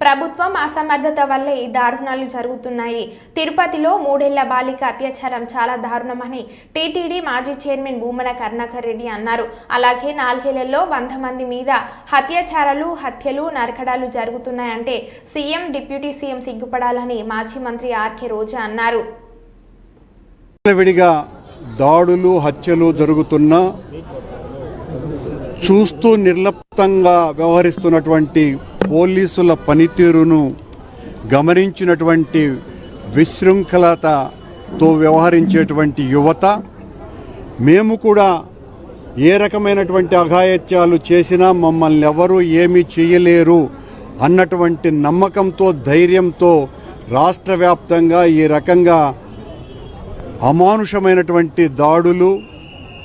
ప్రభుత్వం అసమర్థత వల్లే ఈ దారుణాలు జరుగుతున్నాయి. తిరుపతిలో మూడేళ్ళ బాలిక అత్యాచారం చాలా దారుణమని టీటీడీ మాజీ చైర్మన్ భూమన కరుణాకర్ రెడ్డి అన్నారు. అలాగే నాలుగేళ్ళలో వంద మంది మీద అత్యాచారాలు హత్యలు నరకడాలు జరుగుతున్నాయంటే సీఎం డిప్యూటీ సీఎం సిగ్గుపడాలని మాజీ మంత్రి ఆర్కే రోజా అన్నారు. విడిగా దాడులు హత్యలు జరుగుతున్నా చూస్తూ నిర్లప్తంగా వ్యవహరిస్తున్నటువంటి పోలీసుల పనితీరును గమనించినటువంటి విశృంఖలతతో వ్యవహరించేటువంటి యువత మేము కూడా ఏ రకమైనటువంటి అఘాయత్యాలు చేసినా మమ్మల్ని ఎవరూ ఏమీ చేయలేరు అన్నటువంటి నమ్మకంతో ధైర్యంతో రాష్ట్ర వ్యాప్తంగా ఈ రకంగా అమానుషమైనటువంటి దాడులు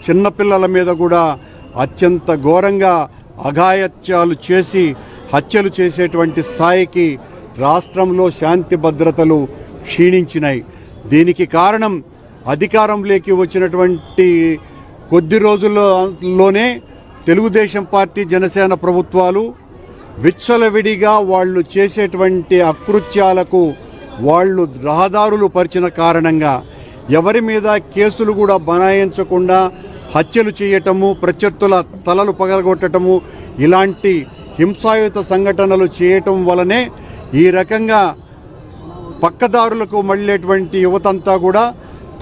చిన్నపిల్లల మీద కూడా అత్యంత ఘోరంగా అఘాయత్యాలు చేసి హత్యలు చేసేటువంటి స్థాయికి రాష్ట్రంలో శాంతి భద్రతలు క్షీణించినాయి. దీనికి కారణం అధికారంలోకి వచ్చినటువంటి కొద్ది రోజుల్లోనే తెలుగుదేశం పార్టీ జనసేన ప్రభుత్వాలు విచ్చలవిడిగా వాళ్ళు చేసేటువంటి అకృత్యాలకు వాళ్ళు రహదారులు పరిచిన కారణంగా ఎవరి మీద కేసులు కూడా బనాయించకుండా హత్యలు చేయటము ప్రత్యర్థుల తలలు పగలగొట్టటము ఇలాంటి హింసాయుత సంఘటనలు చేయటం వలనే ఈ రకంగా పక్కదారులకు మళ్ళేటువంటి యువతంతా కూడా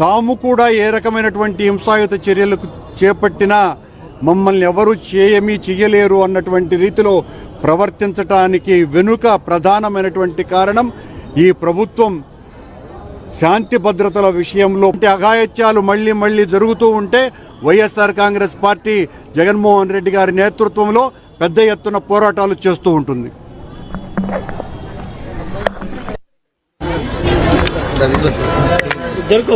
తాము కూడా ఏ రకమైనటువంటి హింసాయుత చర్యలకు చేపట్టినా మమ్మల్ని ఎవరు చేయమీ చేయలేరు అన్నటువంటి రీతిలో ప్రవర్తించటానికి వెనుక ప్రధానమైనటువంటి కారణం ఈ ప్రభుత్వం శాంతి భద్రతల విషయంలో అఘాయత్యాలు మళ్ళీ మళ్ళీ జరుగుతూ ఉంటే YSR Congress party Jaganmohan Reddy గారి నేతృత్వంలో పెద్ద ఎత్తున పోరాటాలు చేస్తూ ఉంటుంది. దొరక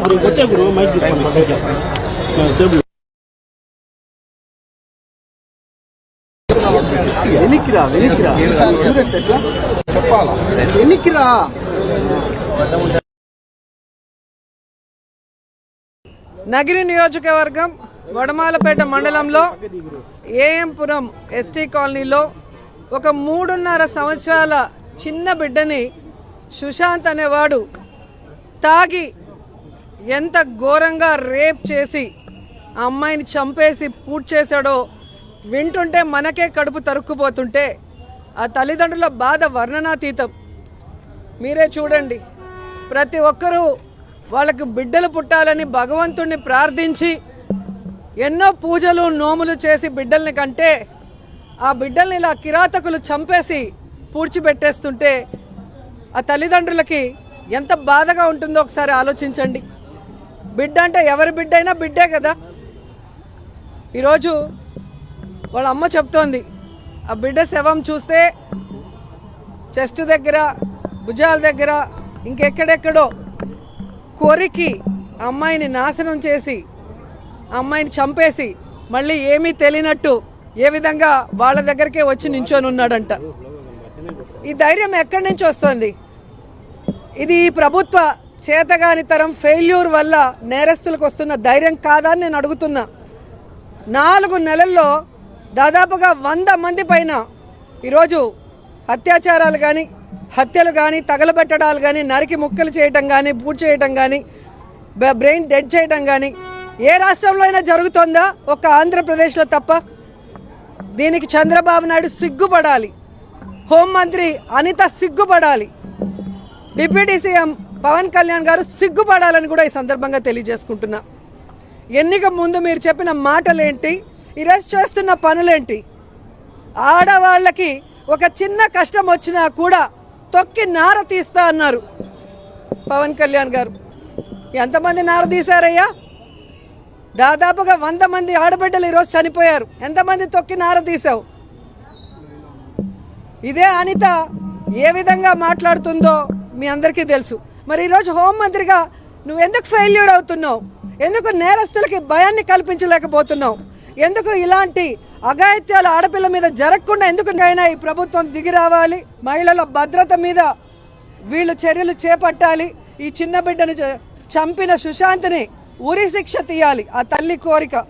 వెనక్కిరా వెనక్కిరా నగిరి నియోజకవర్గం వడమాలపేట మండలంలో ఏఎంపురం ఎస్టీ కాలనీలో ఒక మూడున్నర సంవత్సరాల చిన్న బిడ్డని సుశాంత్ అనేవాడు తాగి ఎంత ఘోరంగా రేప్ చేసి ఆ అమ్మాయిని చంపేసి పూట్ చేశాడో వింటుంటే మనకే కడుపు తరుక్కుపోతుంటే ఆ తల్లిదండ్రుల బాధ వర్ణనాతీతం. మీరే చూడండి. ప్రతి ఒక్కరూ వాళ్ళకి బిడ్డలు పుట్టాలని భగవంతుణ్ణి ప్రార్థించి ఎన్నో పూజలు నోములు చేసి బిడ్డల్ని కంటే ఆ బిడ్డల్ని ఇలా కిరాతకులు చంపేసి పూడ్చిపెట్టేస్తుంటే ఆ తల్లిదండ్రులకి ఎంత బాధగా ఉంటుందో ఒకసారి ఆలోచించండి. బిడ్డ అంటే ఎవరి బిడ్డ అయినా బిడ్డే కదా. ఈరోజు వాళ్ళ అమ్మ చెప్తోంది ఆ బిడ్డ శవం చూస్తే చెస్ట్ దగ్గర భుజాల దగ్గర ఇంకెక్కడెక్కడో కొరికి అమ్మాయిని నాశనం చేసి అమ్మాయిని చంపేసి మళ్ళీ ఏమీ తెలియనట్టు ఏ విధంగా వాళ్ళ దగ్గరికే వచ్చి నించొని ఉన్నాడంట ఈ ధైర్యం ఎక్కడి నుంచి వస్తుంది? ఇది ఈ ప్రభుత్వ చేతగానితరం ఫెయిల్యూర్ వల్ల నేరస్తులకు వస్తున్న ధైర్యం కాదా అని నేను అడుగుతున్నా. నాలుగు నెలల్లో దాదాపుగా వంద మంది పైన ఈరోజు అత్యాచారాలు కానీ హత్యలు కానీ తగలబెట్టడాలు కానీ నరికి ముక్కలు చేయటం కానీ పూడ్ చేయటం కానీ బ్రెయిన్ డెడ్ చేయటం కానీ ఏ రాష్ట్రంలో అయినా జరుగుతుందా? ఒక ఆంధ్రప్రదేశ్లో తప్ప. దీనికి చంద్రబాబు నాయుడు సిగ్గుపడాలి. హోంమంత్రి అనిత సిగ్గుపడాలి. డిప్యూటీ సీఎం పవన్ కళ్యాణ్ గారు సిగ్గుపడాలని కూడా ఈ సందర్భంగా తెలియజేసుకుంటున్నా. ఎన్నిక ముందు మీరు చెప్పిన మాటలేంటి? ఈరోజు చేస్తున్న పనులేంటి? ఆడవాళ్ళకి ఒక చిన్న కష్టం వచ్చినా కూడా తొక్కి నార తీస్తా అన్నారు. పవన్ కళ్యాణ్ గారు. ఎంతమంది నార తీశారయ్యా? దాదాపుగా వంద మంది ఆడబిడ్డలు ఈరోజు చనిపోయారు. ఎంతమంది తొక్కి నార తీసావు ఇదే అనిత ఏ విధంగా మాట్లాడుతుందో మీ అందరికీ తెలుసు. మరి ఈరోజు హోంమంత్రిగా నువ్వు ఎందుకు ఫెయిల్యూర్ అవుతున్నావు? ఎందుకు నేరస్తులకి భయాన్ని కల్పించలేకపోతున్నావు? ఎందుకు ఇలాంటి అఘాయిత్యాలు ఆడపిల్ల మీద జరగకుండా ఎందుకు అయినా ఈ ప్రభుత్వం దిగి రావాలి? మహిళల భద్రత మీద వీళ్ళు చర్యలు చేపట్టాలి. ఈ చిన్న బిడ్డను చంపిన సుశాంత్ని ఉరి శిక్ష తీయాలి. ఆ తల్లి కోరిక.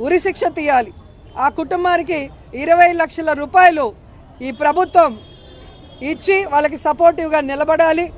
ఉరి శిక్ష తీయాలి. ఆ కుటుంబానికి ఇరవై లక్షల రూపాయలు ఈ ప్రభుత్వం ఇచ్చి వాళ్ళకి సపోర్టివ్గా నిలబడాలి.